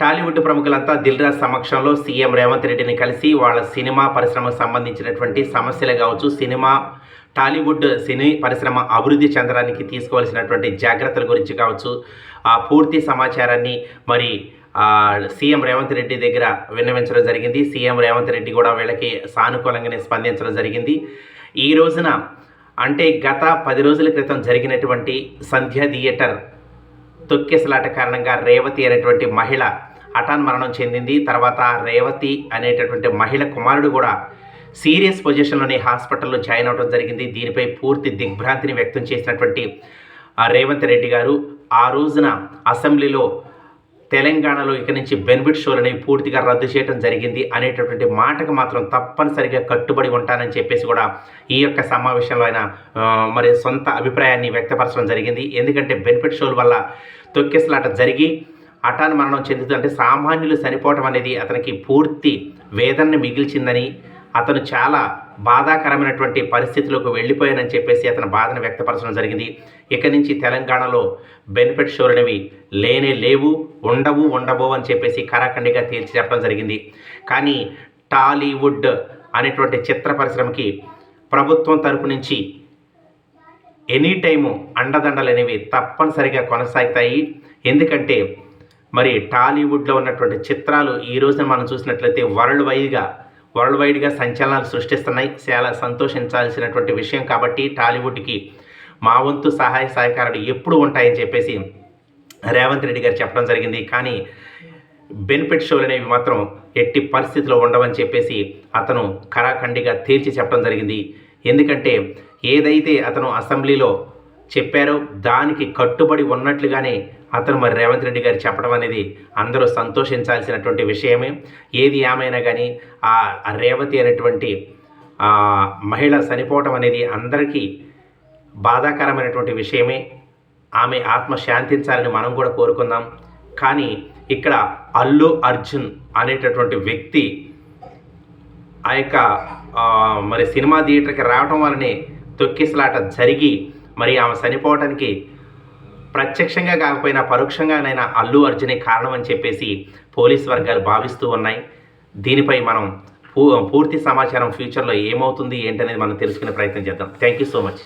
టాలీవుడ్ ప్రముఖులంతా దిల్ రాజ్ సమక్షంలో సీఎం రేవంత్ రెడ్డిని కలిసి వాళ్ళ సినిమా పరిశ్రమకు సంబంధించినటువంటి సమస్యలు కావచ్చు. సినిమా టాలీవుడ్ సినీ పరిశ్రమ అభివృద్ధి చెందడానికి తీసుకోవాల్సినటువంటి జాగ్రత్తల గురించి కావచ్చు. ఆ పూర్తి సమాచారాన్ని మరి సీఎం రేవంత్ రెడ్డి దగ్గర విన్నవించడం జరిగింది. సీఎం రేవంత్ రెడ్డి కూడా వీళ్ళకి సానుకూలంగానే స్పందించడం జరిగింది. ఈ రోజున అంటే గత పది రోజుల క్రితం జరిగినటువంటి సంధ్యా థియేటర్ తొక్కేసలాట కారణంగా రేవతి అనేటువంటి మహిళ హఠాన్ మరణం చెందింది. తర్వాత రేవతి అనేటటువంటి మహిళ కుమారుడు కూడా సీరియస్ పొజిషన్లోని హాస్పిటల్లో జాయిన్ అవడం జరిగింది. దీనిపై పూర్తి దిగ్భ్రాంతిని వ్యక్తం చేసినటువంటి రేవంత్ రెడ్డి గారు ఆ రోజున అసెంబ్లీలో తెలంగాణలో ఇక నుంచి బెనిఫిట్ షోలు అనేవి పూర్తిగా రద్దు చేయడం జరిగింది. అనేటటువంటి మాటకు మాత్రం తప్పనిసరిగా కట్టుబడి ఉంటానని చెప్పేసి కూడా ఈ యొక్క సమావేశంలో ఆయన మరి సొంత అభిప్రాయాన్ని వ్యక్తపరచడం జరిగింది. ఎందుకంటే బెనిఫిట్ షోల వల్ల తొక్కిసలాట జరిగి హఠాన్ మరణం చెందుతుంటే సామాన్యులు చనిపోవటం అనేది అతనికి పూర్తి వేదనని మిగిల్చిందని అతను చాలా బాధాకరమైనటువంటి పరిస్థితిలోకి వెళ్ళిపోయానని చెప్పేసి అతని బాధను వ్యక్తపరచడం జరిగింది. ఇక నుంచి తెలంగాణలో బెనిఫిట్ షోలు అనేవి లేనే లేవు ఉండవు ఉండబో అని చెప్పేసి కరాఖండిగా తేల్చి చెప్పడం జరిగింది. కానీ టాలీవుడ్ అనేటువంటి చిత్ర పరిశ్రమకి ప్రభుత్వం తరపు నుంచి ఎనీ టైము అండదండలు అనేవి తప్పనిసరిగా కొనసాగుతాయి. ఎందుకంటే మరి టాలీవుడ్లో ఉన్నటువంటి చిత్రాలు ఈ రోజున మనం చూసినట్లయితే వరల్డ్ వైడ్గా వరల్డ్ వైడ్గా సంచలనాలు సృష్టిస్తున్నాయి. చాలా సంతోషించాల్సినటువంటి విషయం కాబట్టి టాలీవుడ్కి మా వంతు సహాయ సహకారాలు ఎప్పుడు ఉంటాయని చెప్పేసి రేవంత్ రెడ్డి గారు చెప్పడం జరిగింది. కానీ బెనిఫిట్ షోలు అనేవి మాత్రం ఎట్టి పరిస్థితిలో ఉండవని చెప్పేసి అతను కరాఖండిగా తేల్చి చెప్పడం జరిగింది. ఎందుకంటే ఏదైతే అతను అసెంబ్లీలో చెప్పారో. దానికి కట్టుబడి ఉన్నట్లుగానే అతను మరి రేవంత్ రెడ్డి గారు చెప్పడం అనేది అందరూ సంతోషించాల్సినటువంటి విషయమే. ఏది ఏమైనా కానీ ఆ రేవతి అనేటువంటి మహిళ చనిపోవటం అనేది అందరికీ బాధాకరమైనటువంటి విషయమే. ఆమె ఆత్మ శాంతించాలని మనం కూడా కోరుకుందాం. కానీ ఇక్కడ అల్లు అర్జున్ అనేటటువంటి వ్యక్తి ఆ యొక్క మరి సినిమా థియేటర్కి రావటం వల్లనే తొక్కిసలాట జరిగి మరి ఆమె చనిపోవటానికి ప్రత్యక్షంగా కాకపోయినా పరోక్షంగానైనా అల్లు అర్జునే కారణం అని చెప్పేసి పోలీస్ వర్గాలు భావిస్తూ ఉన్నాయి. దీనిపై మనం పూ పూర్తి సమాచారం ఫ్యూచర్లో ఏమవుతుంది ఏంటనేది మనం తెలుసుకునే ప్రయత్నం చేద్దాం. Thank you so much.